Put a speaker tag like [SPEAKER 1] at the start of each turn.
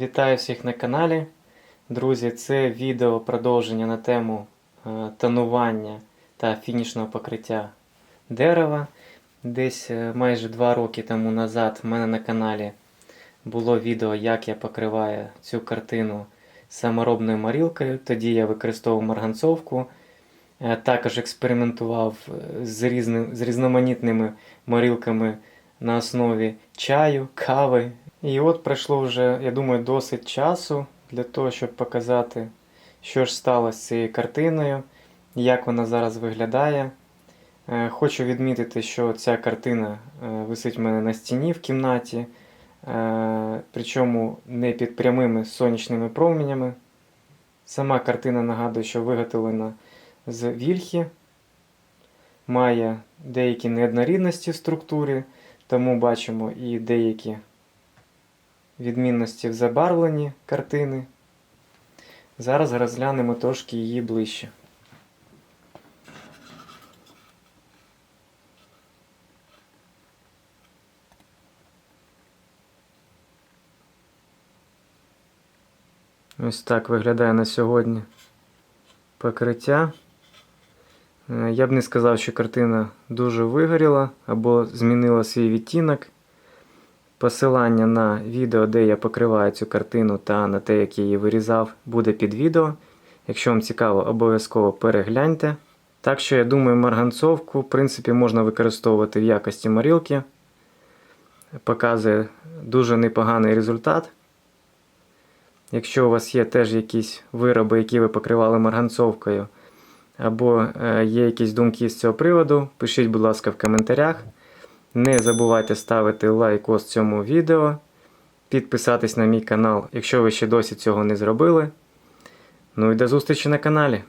[SPEAKER 1] Вітаю всіх на каналі. Друзі, це відео продовження на тему е, тонування та фінішного покриття дерева. Десь е, майже два роки тому назад в мене на каналі було відео, як я покриваю цю картину саморобною морілкою. Тоді я використовував марганцовку. Е, Також експериментував з, різним, з різноманітними морілками на основі чаю, кави. І от пройшло вже, я думаю, досить часу для того, щоб показати, що ж сталося з цією картиною, як вона зараз виглядає. Е, Хочу відмітити, що ця картина е, висить в мене на стіні в кімнаті, е, причому не під прямими сонячними променями. Сама картина нагадує, що виготовлена з вільхи, має деякі неоднорідності в структурі, тому бачимо і деякі відмінності в забарвленні картини. Зараз розглянемо трошки її ближче. Ось так виглядає на сьогодні покриття. Е, Я б не сказав, що картина дуже вигоріла або змінила свій відтінок. Посилання на відео, де я покриваю цю картину та на те, як я її вирізав, буде під відео. Якщо вам цікаво, обов'язково перегляньте. Так що, я думаю, марганцовку в принципі можна використовувати в якості морілки. Показує дуже непоганий результат. Якщо у вас є теж якісь вироби, які ви покривали марганцовкою, або е, є якісь думки з цього приводу, пишіть, будь ласка, в коментарях. Не забувайте ставити лайк ось цьому відео, підписатись на мій канал, якщо ви ще досі цього не зробили. Ну і до зустрічі на каналі.